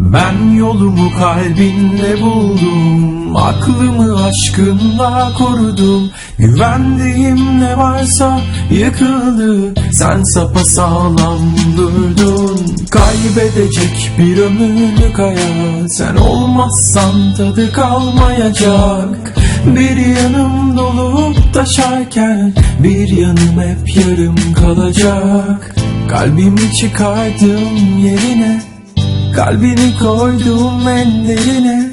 Ben yolumu kalbinde buldum Aklımı aşkınla korudum. Güvendiğim ne varsa yıkıldı Sen sapasağlam durdun. Kaybedecek bir ömürlük hayat Sen olmazsan tadı kalmayacak. Bir yanım dolup taşarken Bir yanım hep yarım kalacak. Kalbimi çıkardım yerine Kalbini koydum enlerine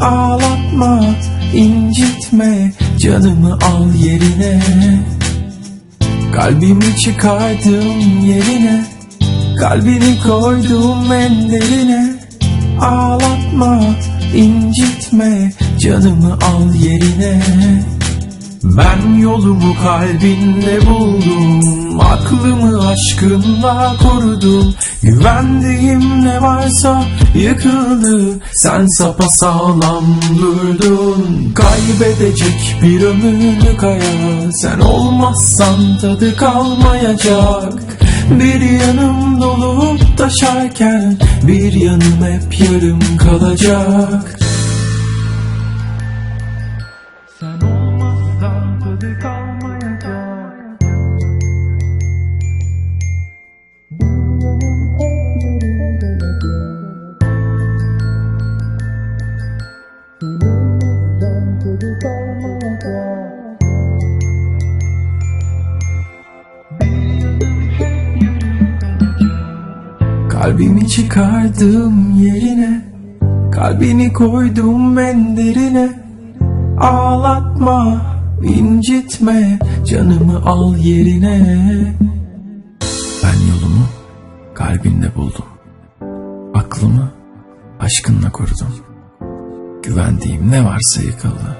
Ağlatma, incitme Canımı al yerine. Kalbimi çıkardım yerine. Kalbini koydum enlerine Ağlatma, incitme Canımı al yerine ben yolumu kalbinde buldum Aklımı aşkınla korudum. Güvendiğim ne varsa yıkıldı Sen sapasağlam durdun. Kaybedecek bir ömürlük hayat Sen olmazsan tadı kalmayacak. Bir yanım dolup taşarken Bir yanım hep yarım kalacak Kalbimi çıkardım yerine Kalbini koydum en derine Ağlatma, incitme, canımı al yerine. Ben yolumu kalbinde buldum. Aklımı aşkınla korudum. Güvendiğim ne varsa yıkıldı.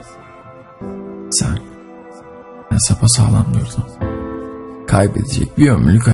Sen, ben sapasağlam durdun. Kaybedecek bir ömürlük